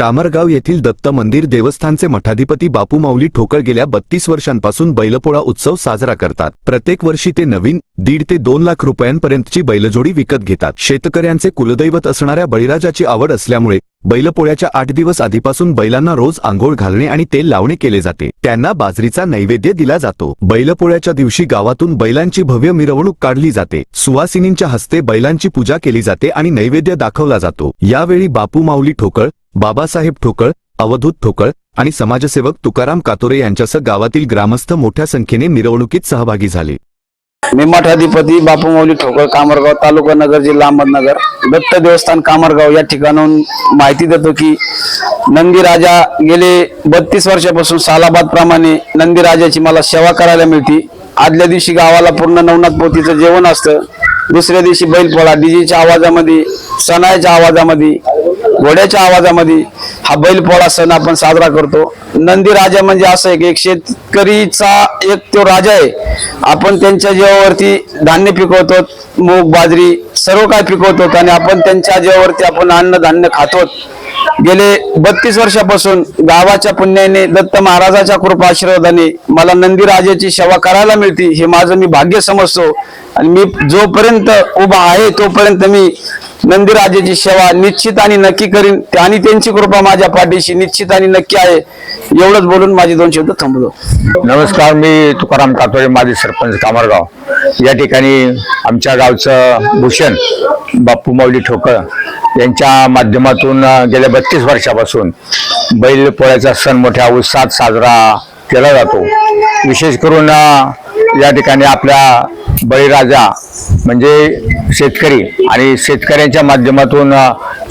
कामरगाव येथील दत्त मंदिर देवस्थानचे मठाधिपती बापू माऊली ठोकळ गेल्या बत्तीस वर्षांपासून बैलपोळा उत्सव साजरा करतात. प्रत्येक वर्षी ते नवीन दीड ते दोन लाख रुपयांपर्यंतची बैलजोडी विकत घेतात. शेतकऱ्यांचे कुलदैवत असणाऱ्या बळीराजाची आवड असल्यामुळे बैलपोळ्याच्या आठ दिवस आधीपासून बैलांना रोज आंघोळ घालणे आणि तेल लावणे केले जाते. त्यांना बाजरीचा नैवेद्य दिला जातो. बैलपोळ्याच्या दिवशी गावातून बैलांची भव्य मिरवणूक काढली जाते. सुवासिनींच्या हस्ते बैलांची पूजा केली जाते आणि नैवेद्य दाखवला जातो. यावेळी बापू माऊली ठोकळ बाबासाहेब ठोकळ अवधूत ठोकळ आणि समाजसेवक तुकाराम कातोरे यांच्यासह गावातील ग्रामस्थ मोठ्या संख्येने मिरवणुकीत सहभागी झाले. मी मठाधिपती बापू मौली ठोकळ कामरगाव तालुका नगर जिल्हा अहमदनगर. दत्त देवस्थान कामरगाव या ठिकाणाहून माहिती देतो की नंदी राजा गेले बत्तीस वर्षापासून सालाबाद प्रमाणे नंदी राजाची मला सेवा करायला मिळते. आदल्या दिवशी गावाला पूर्ण नवनाथ पोतीचं जेवण असतं. दुसऱ्या दिवशी बैलपोळा डीजेच्या आवाजामध्ये सणाच्या आवाजामध्ये घोड्याच्या आवाजामध्ये हा बैलपोळा सण आपण साजरा करतो. नंदी राजा म्हणजे असं आहे की एक शेतकरीचा एक तो राजा आहे. आपण त्यांच्या जीवावरती धान्य पिकवतो मूग बाजरी सर्व काय पिकवतो आणि आपण त्यांच्या जीवावरती आपण अन्न धान्य खातो. गेले बत्तीस वर्षापासून गावाच्या पुण्याने दत्त महाराजाच्या कृपा आशीर्वादाने मला नंदी राजाची सेवा करायला मिळते हे माझं मी भाग्य समजतो. आणि मी जोपर्यंत उभा आहे तोपर्यंत मी नंदीराजेची सेवा निश्चित आणि नक्की करीन. आणि त्यांची कृपा माझ्या पाठीशी निश्चित आणि नक्की आहे. एवढंच बोलून माझे दोन शब्द थांबलो. नमस्कार मी तुकाराम कातोळे माझे सरपंच कामरगाव. या ठिकाणी आमच्या गावचं भूषण बाप्पू माऊली ठोकळ यांच्या माध्यमातून गेल्या बत्तीस वर्षापासून बैल पोळ्याचा सण मोठ्या उत्साहात साजरा केला जातो. विशेष करून या ठिकाणी आपल्या बळीराजा म्हणजे शेतकरी आणि शेतकऱ्यांच्या माध्यमातून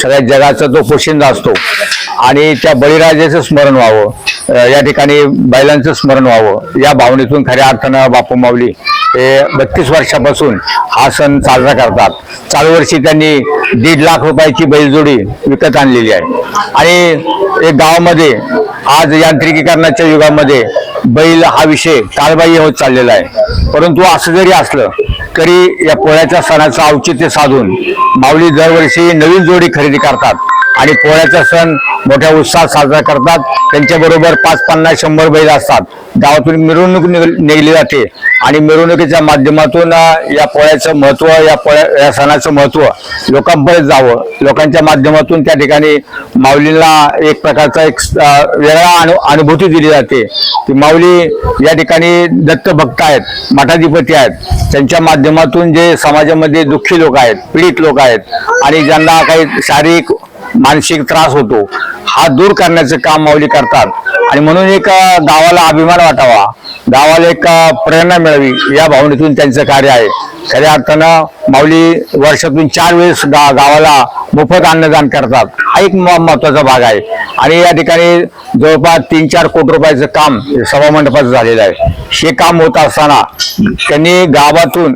सगळ्या जगाचा जो पोशिंदा असतो आणि त्या बळीराजाचं स्मरण व्हावं. या ठिकाणी बैलांचं स्मरण व्हावं. या भावनेतून खऱ्या अर्थानं बापू माऊली हे बत्तीस वर्षापासून हा सण साजरा करतात. चालू वर्षी त्यांनी दीड लाख रुपयाची बैलजोडी विकत आणलेली आहे. आणि एक गावामध्ये आज यांत्रिकीकरणाच्या युगामध्ये बैल हा विषय कालबाह्य होत चाललेला आहे. परंतु असं जरी असलं तरी या पोळ्याच्या सणाचं औचित्य साधून माऊली दरवर्षी नवीन जोडी खरेदी करतात. आणि पोळ्याचा सण मोठ्या उत्साहात साजरा करतात. त्यांच्याबरोबर पाच पन्नास शंभर बैल असतात. गावातून मिरवणूक निघ- निघली जाते. आणि मिरवणुकीच्या माध्यमातून या पोळ्याचं महत्त्व या पोळ्या या सणाचं महत्त्व लोकांपर्यंत जावं. लोकांच्या माध्यमातून त्या ठिकाणी माऊलीला एक प्रकारचा एक वेगळा अनु अनुभूती दिली जाते. की माऊली या ठिकाणी दत्तभक्त आहेत मठाधिपती आहेत. त्यांच्या माध्यमातून जे समाजामध्ये दुःखी लोक आहेत पीडित लोक आहेत आणि ज्यांना काही शारीरिक मानसिक त्रास होतो. हा दूर करण्याचं काम माऊली करतात. आणि म्हणून एक गावाला अभिमान वाटावा. गावाला एक प्रेरणा मिळावी या भावनेतून त्यांचं कार्य आहे. खऱ्या अर्थानं माऊली वर्षातून चार वेळेस गा गावाला मोफत अन्नदान करतात. हा एक म- महत्त्वाचा भाग आहे. आणि या ठिकाणी जवळपास तीन चार कोटी रुपयाचं काम सभामंडपाचं झालेलं आहे. हे काम होत असताना त्यांनी गावातून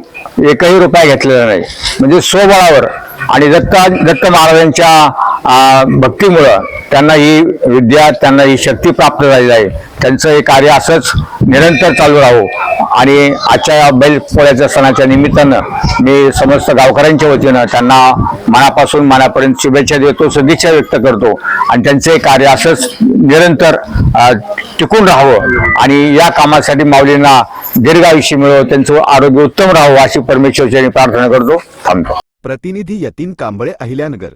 एकही रुपया घेतलेला नाही. म्हणजे स्वबळावर आणि दत्त दत्त महाराजांच्या अं, भक्तीमुळं त्यांना ही विद्या त्यांना ही शक्ती प्राप्त झालेली आहे. त्यांचं हे कार्य असंच निरंतर चालू राहो. आणि आजच्या या सणाच्या निमित्तानं मी समस्त गावकऱ्यांच्या वतीनं त्यांना मनापासून मनापर्यंत शुभेच्छा देतो सदिच्छा व्यक्त करतो. आणि त्यांचं हे कार्य असंच निरंतर टिकून राहावं. आणि या कामासाठी माऊलींना दीर्घ आयुष्य मिळो त्यांचं आरोग्य उत्तम राहावं अशी परमेश्वरची प्रार्थना करतो. थांबतो. प्रतिनिधी यतीन कांबळे अहिल्यानगर.